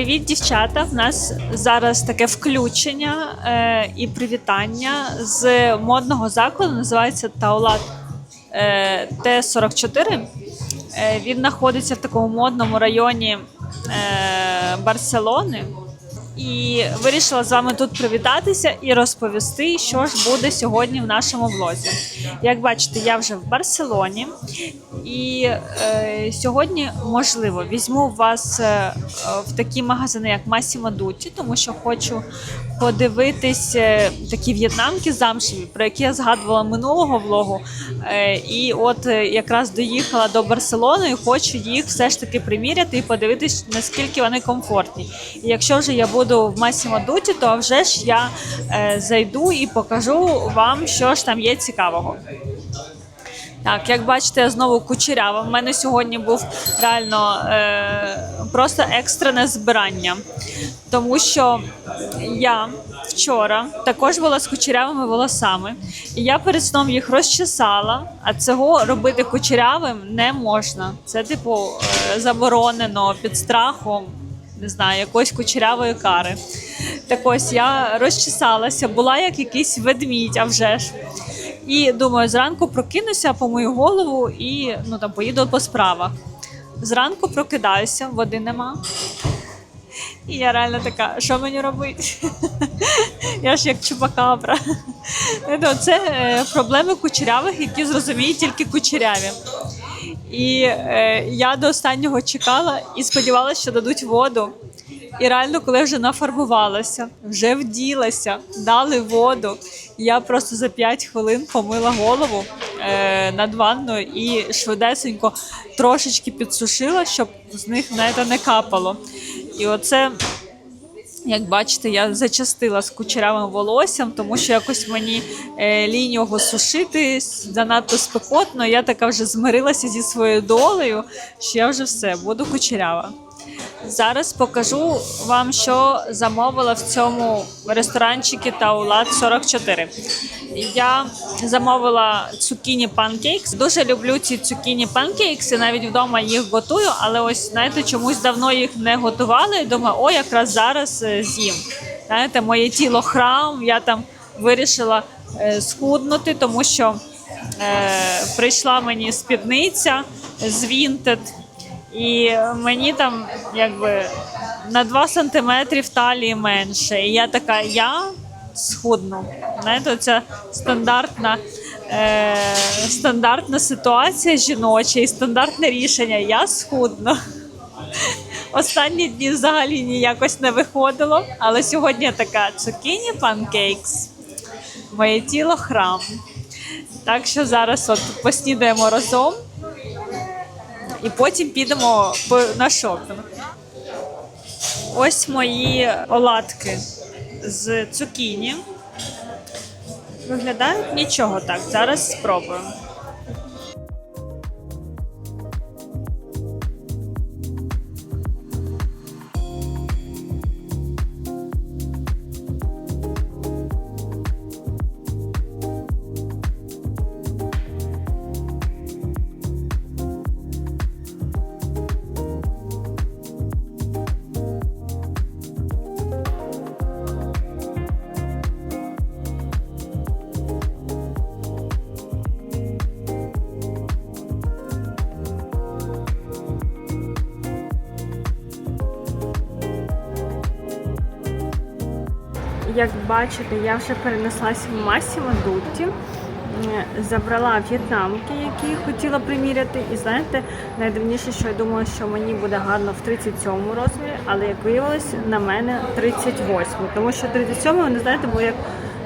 Привіт, дівчата! В нас зараз таке включення е, і привітання з модного закладу. Називається Таулат е, Т-44. Е, він знаходиться в такому модному районі е, Барселони. І вирішила з вами тут привітатися і розповісти, що ж буде сьогодні в нашому влозі. Як бачите, я вже в Барселоні, і е, сьогодні, можливо, візьму вас е, в такі магазини, як Massimo Dutti, тому що хочу подивитись такі в'єтнамки замшеві, про які я згадувала минулого влогу. Е, і от е, якраз доїхала до Барселони і хочу їх все ж таки приміряти і подивитись, наскільки вони комфортні. І якщо вже я буду в Massimo Dutti, то вже ж я е, зайду і покажу вам, що ж там є цікавого. Так, як бачите, я знову кучерява. В мене сьогодні був реально е, просто екстрене збирання, тому що я вчора також була з кучерявими волосами, і я перед сном їх розчесала, а цього робити кучерявим не можна. Це, типу, е, заборонено під страхом. Не знаю, якоїсь кучерявої кари. Так ось я розчесалася, була як якийсь ведмідь, а вже ж. І думаю, зранку прокинуся по мою голову і ну там поїду по справах. Зранку прокидаюся, води нема. І я реально така, що мені робити? Я ж як чупакабра. Ну, Це е, проблеми кучерявих, які зрозуміють тільки кучеряві. І е, я до останнього чекала і сподівалася, що дадуть воду. І реально, коли вже нафарбувалася, вже вділася, дали воду. Я просто за 5 хвилин помила голову е, над ванною і швидесенько трошечки підсушила, щоб з них навіть не капало. І оце, як бачите, я зачастила з кучерявим волоссям, тому що якось мені е, лінь його сушити занадто спекотно. Я така вже змирилася зі своєю долею, що я вже все буду кучерява. Зараз покажу вам, що замовила в цьому ресторанчикі Таулат 44. Я замовила цукіні панкейкс. Дуже люблю ці цукіні панкейкси. Навіть вдома їх готую, але ось знаєте, чомусь давно їх не готували. І думаю, о, якраз зараз е, з'їм. Знаєте, моє тіло храм. Я там вирішила е, схуднути, тому що е, прийшла мені спідниця з Vinted. І мені там якби на 2 сантиметри в талії менше. І я така, я схудну. Знаєте, це стандартна, е, стандартна ситуація жіноча і стандартне рішення. Я схудну. Останні дні взагалі ніякось не виходило, але сьогодні я така цукіні панкейкс. Моє тіло храм. Так що зараз от поснідаємо разом і потім підемо на шопінг. Ось мої оладки з цукіні. Виглядають нічого так. Зараз спробуємо. Бачите, я вже перенеслася в Dutti, Е, забрала в'єтнамки, які хотіла приміряти. І знаєте, найдивніше, що я думала, що мені буде гарно в 37 розмірі, але як виявилось, на мене 38. Тому що 37, вони знаєте, бо як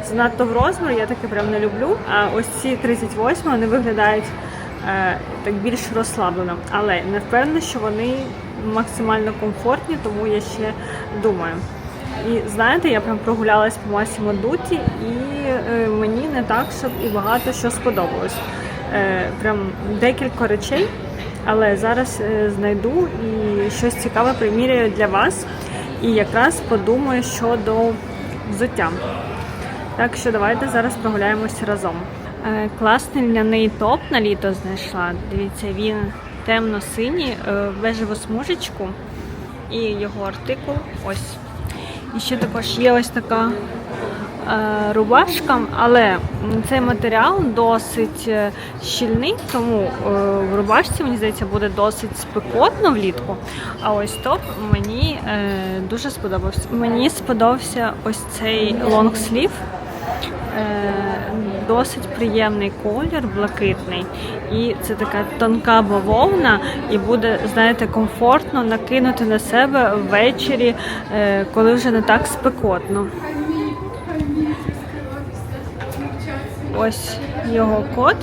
занадто в розмір, я таке прям не люблю. А ось ці 38 вони виглядають е, так більш розслаблено. Але не впевнена, що вони максимально комфортні, тому я ще думаю. І знаєте, я прям прогулялась по Massimo Dutti і е, мені не так, щоб і багато що сподобалось. Е, прям декілька речей, але зараз е, знайду і щось цікаве приміряю для вас. І якраз подумаю щодо взуття. Так що давайте зараз прогуляємося разом. Е, класний льняний топ на літо знайшла. Дивіться, він темно-синій, е, в смужечку. і його артикул. Ось. І ще також є ось така е, рубашка, але цей матеріал досить е, щільний, тому е, в рубашці, мені здається, буде досить спекотно влітку. А ось топ мені дуже сподобався. Мені сподобався ось цей лонгслів. Досить приємний колір, блакитний, і це така тонка бавовна, і буде, знаєте, комфортно накинути на себе ввечері, е, коли вже не так спекотно. Ось його код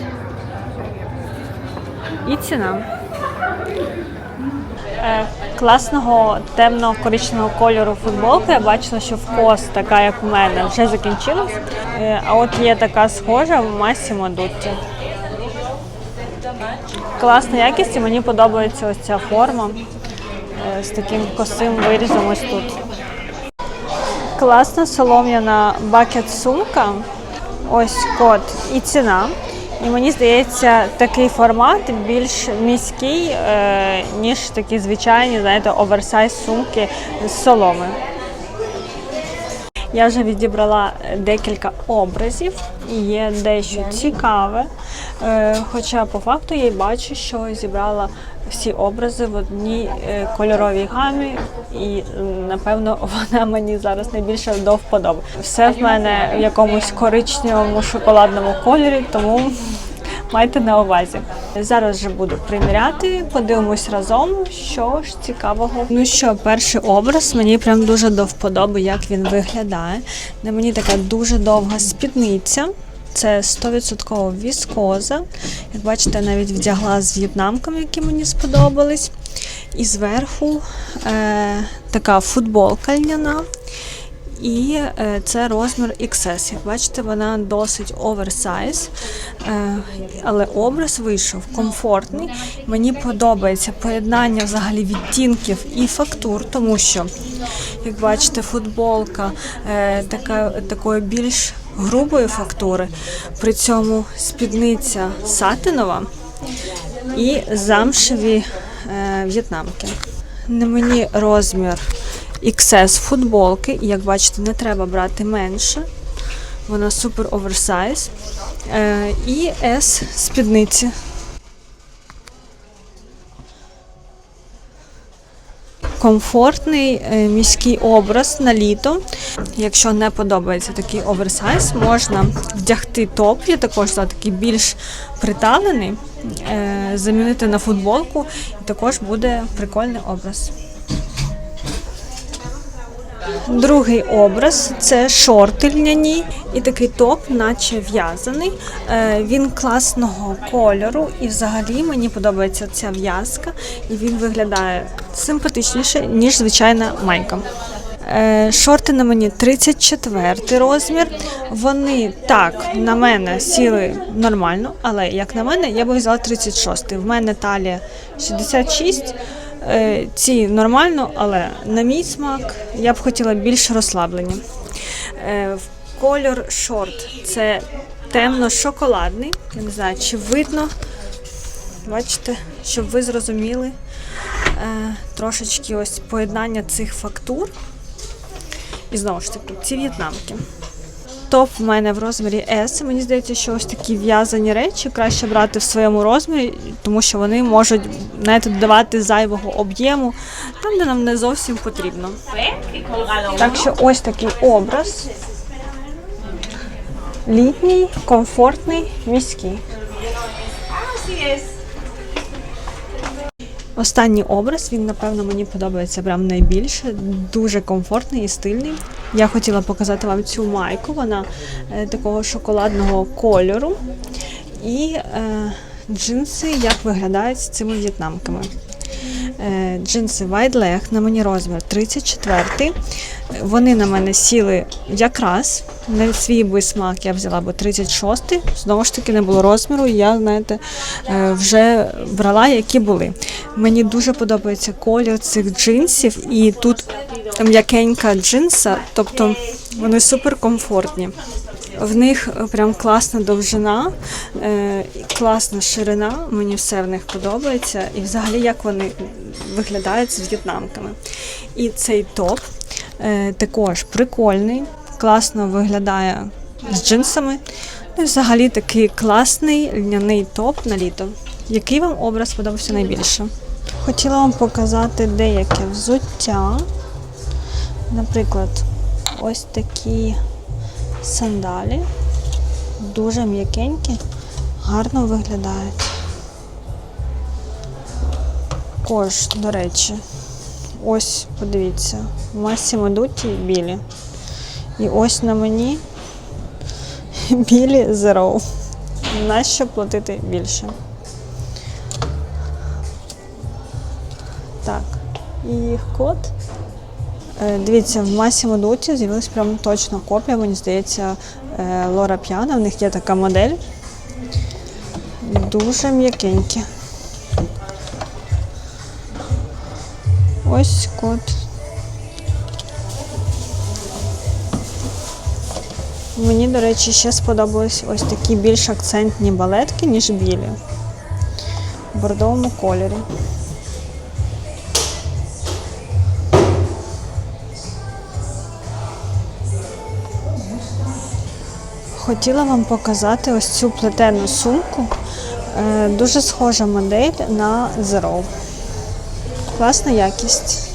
і ціна. Е, Класного темно коричневого кольору футболка. Я бачила, що в кос, така як в мене, вже закінчилась. Е, А от є така схожа в Massimo Dutti. Класна якість і мені подобається ось ця форма е, з таким косим вирізом ось тут. Класна солом'яна бакет сумка. Ось код і ціна. І мені здається, такий формат більш міський, е, ніж такі звичайні, знаєте, оверсайз сумки з соломи. Я вже відібрала декілька образів є дещо цікаве. Е, Хоча по факту я й бачу, що зібрала всі образи в одній е, кольоровій гамі, і напевно вона мені зараз найбільше до вподоби. Все в мене в якомусь коричневому шоколадному кольорі, тому майте на увазі. Зараз вже буду приміряти, подивимось разом, що ж цікавого. Ну що, перший образ мені прям дуже до вподоби, як він виглядає. На мені така дуже довга спідниця. Це 100% віскоза. Як бачите, навіть вдягла з в'єтнамками, які мені сподобались. І зверху е, така футболка льняна. І е, це розмір XS. Як бачите, вона досить оверсайз, е, але образ вийшов комфортний. Мені подобається поєднання взагалі відтінків і фактур, тому що, як бачите, футболка е, така, такої більш грубої фактури, при цьому спідниця сатинова і замшеві е, в'єтнамки. На мені розмір XS футболки, як бачите, не треба брати менше. Вона супер оверсайз. Е, і S спідниці. Комфортний е, міський образ на літо. Якщо не подобається такий оверсайз, можна вдягти топ, я також за такий більш приталений, е, замінити на футболку, і також буде прикольний образ. Другий образ це шорти льняні і такий топ, наче в'язаний. Е, Він класного кольору, і взагалі мені подобається ця в'язка, і він виглядає симпатичніше, ніж звичайна майка. Е, Шорти на мені 34 розмір. Вони так на мене сіли нормально, але як на мене, я би взяла 36. В мене талія 66. Е, Ці нормально, але на мій смак я б хотіла більш розслаблені. Е, в Кольор шорт це темно-шоколадний. Я не знаю, чи видно. Бачите, щоб ви зрозуміли е, трошечки ось поєднання цих фактур. І знову ж таки, ці в'єтнамки. Топ в мене в розмірі S. Мені здається, що ось такі в'язані речі краще брати в своєму розмірі, тому що вони можуть знаєте, додавати зайвого об'єму там, де нам не зовсім потрібно. Так що ось такий образ. Літній, комфортний, міський. Останній образ, він, напевно, мені подобається прям найбільше. Дуже комфортний і стильний. Я хотіла показати вам цю майку, вона е, такого шоколадного кольору. І е, джинси, як виглядають з цими в'єтнамками. Е, джинси Wide Leg, на мені розмір 34. Вони на мене сіли якраз. На свій би смак я взяла би 36. Знову ж таки, не було розміру. Я, знаєте, е, вже брала, які були. Мені дуже подобається колір цих джинсів, і тут м'якенька джинса, тобто Вони супер комфортні. В них е, прям класна довжина, е, класна ширина. Мені все в них подобається. І взагалі як вони виглядають з в'єтнамками. І цей топ е, також прикольний, класно виглядає з джинсами. Ну і взагалі такий класний льняний топ на літо. Який вам образ подобався найбільше? Хотіла вам показати деяке взуття. Наприклад, ось такі сандалі. Дуже м'якенькі, гарно виглядають. Також, до речі, ось подивіться, Massimo Dutti білі. І ось на мені білі Zero. Нащо платити більше? Так, і їх код. Е, Дивіться, в Massimo Dutti з'явилась прям точно копія, мені здається, е, Лора П'яна. В них є така модель. Дуже м'якенькі. Ось код. Мені, до речі, ще сподобались ось такі більш акцентні балетки, ніж білі. В бордовому кольорі. Хотіла вам показати ось цю плетену сумку. Е, Дуже схожа модель на Zero. Класна якість.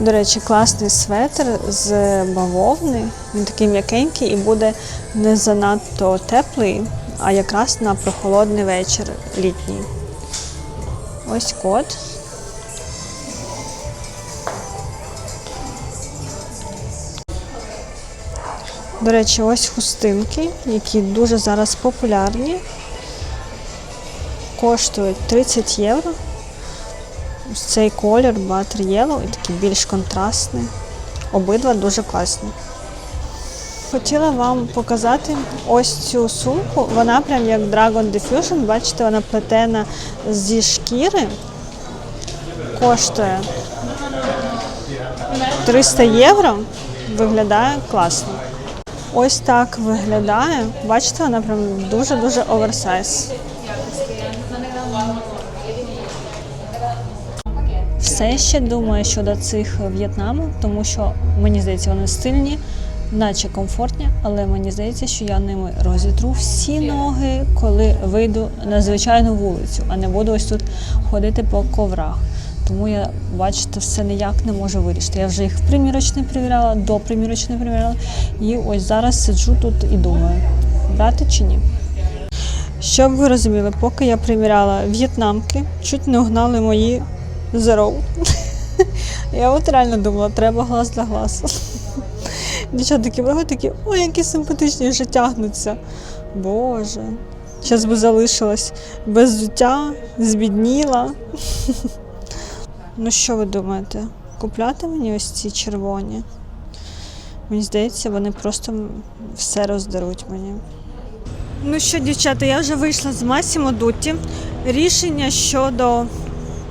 До речі, класний светр з бавовни. Він такий м'якенький і буде не занадто теплий, а якраз на прохолодний вечір літній. Ось код. До речі, ось хустинки, які дуже зараз популярні. Коштують 30 євро. Ось цей колір Butter Yellow і такий більш контрастний. Обидва дуже класні. Хотіла вам показати ось цю сумку. Вона прям як Dragon Diffusion. Бачите, вона плетена зі шкіри. Коштує 300 євро. Виглядає класно. Ось так виглядає. Бачите, вона прям дуже-дуже оверсайз. Все ще думаю щодо цих в'єтнаму, тому що мені здається, вони стильні, наче комфортні, але мені здається, що я ними розітру всі ноги, коли вийду на звичайну вулицю, а не буду ось тут ходити по коврах. Тому я, бачите, все ніяк не можу вирішити. Я вже їх в примірочний перевіряла, до примірочної перевіряла. І ось зараз сиджу тут і думаю, брати чи ні. Щоб ви розуміли, поки я приміряла в'єтнамки, чуть не угнали мої Zero. Я от реально думала, треба глаз для глаз. Дівчата такі приходять, такі, ой, які симпатичні, вже тягнуться. Боже. Зараз би залишилась без взуття, збідніла. Ну що ви думаєте? Купляти мені ось ці червоні? Мені здається, вони просто все роздеруть мені. Ну що, дівчата, я вже вийшла з Масімо Дутті. Рішення щодо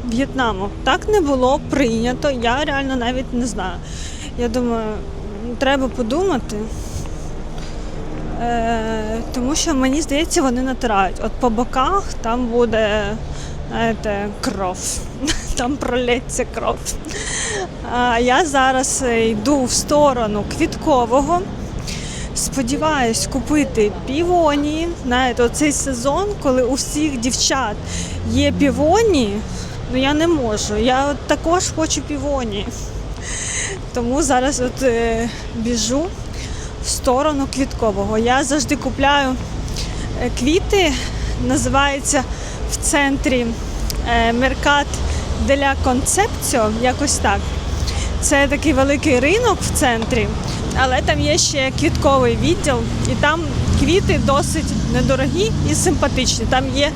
В'єтнаму так не було прийнято. Я реально навіть не знаю. Я думаю, треба подумати. Е, тому що мені здається, вони натирають. От по боках там буде знаєте, кров. Там пролється кров. А я зараз йду в сторону квіткового. Сподіваюсь купити півонії. Знаєте, оцей сезон, коли у всіх дівчат є півонії, ну я не можу. Я також хочу півонії. Тому зараз от е, біжу в сторону квіткового. Я завжди купляю е, квіти, називається в центрі Меркат деля Концепціо, якось так. Це такий великий ринок в центрі, але там є ще квітковий відділ, і там квіти досить недорогі і симпатичні. Там є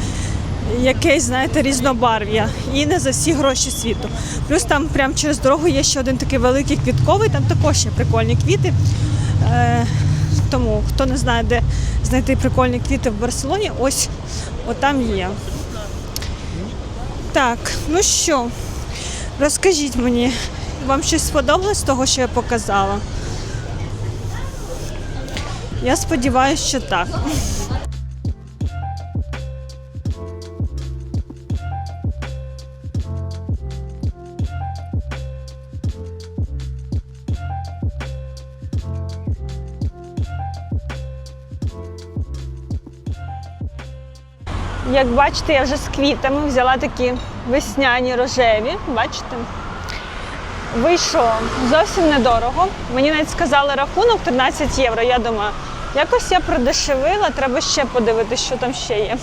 якесь, знаєте, різнобарв'я і не за всі гроші світу. Плюс там прямо через дорогу є ще один такий великий квітковий, там також є прикольні квіти. Е, тому хто не знає, де знайти прикольні квіти в Барселоні, ось отам є. Так, ну що, розкажіть мені, Вам щось сподобалось з того, що я показала? Я сподіваюся, що так. Як бачите, я вже з квітами взяла такі весняні рожеві. Бачите? Вийшло зовсім недорого. Мені навіть сказали рахунок 13 євро. Я думаю, якось я продешевила, треба ще подивитися, що там ще є.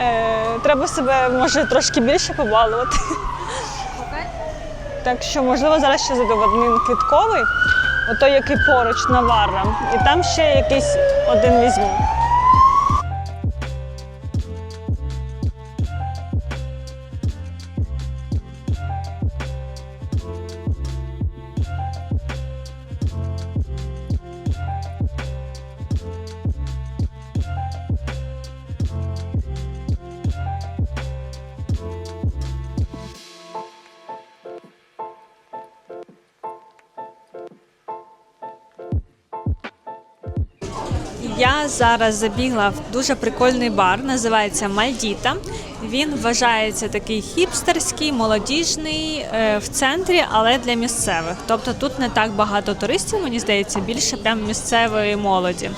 Е, треба себе, може, трошки більше побалувати. Так що, можливо, зараз ще зайду в один квітковий, отой, який поруч Наварра. І там ще якийсь один візьму. Я зараз забігла в дуже прикольний бар, називається Мальдіта. Він вважається такий хіпстерський, молодіжний е, в центрі, але для місцевих. Тобто тут не так багато туристів, мені здається, більше прям місцевої молоді.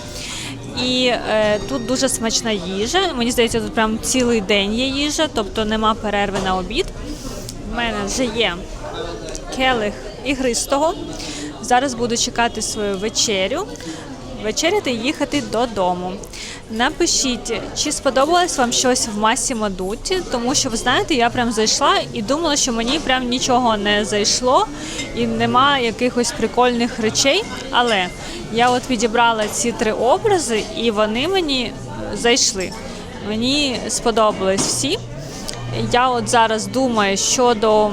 І е, тут дуже смачна їжа. Мені здається, тут прям цілий день є їжа, тобто нема перерви на обід. У мене вже є келих ігристого. Зараз буду чекати свою вечерю, вечеряти і їхати додому. Напишіть, чи сподобалось вам щось в масі Мадуті, тому що ви знаєте, я прям зайшла і думала, що мені прям нічого не зайшло і нема якихось прикольних речей. Але я от відібрала ці три образи, і вони мені зайшли. Мені сподобались всі. Я от зараз думаю щодо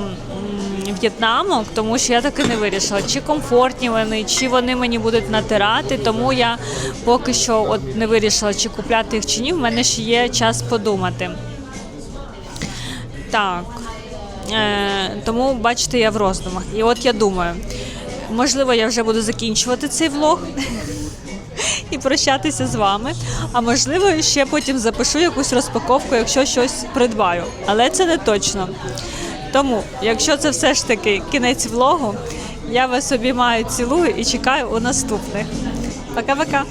в'єтнамок, тому що я таки не вирішила, чи комфортні вони, чи вони мені будуть натирати. Тому я поки що от не вирішила, чи купляти їх чи ні. В мене ще є час подумати. Так. Е, тому бачите, я в роздумах. І от я думаю, можливо, я вже буду закінчувати цей влог і прощатися з вами. А можливо, ще потім запишу якусь розпаковку, якщо щось придбаю. Але це не точно. Тому, якщо це все ж таки кінець влогу, я вас обіймаю, цілую і чекаю у наступних. Пока-пока!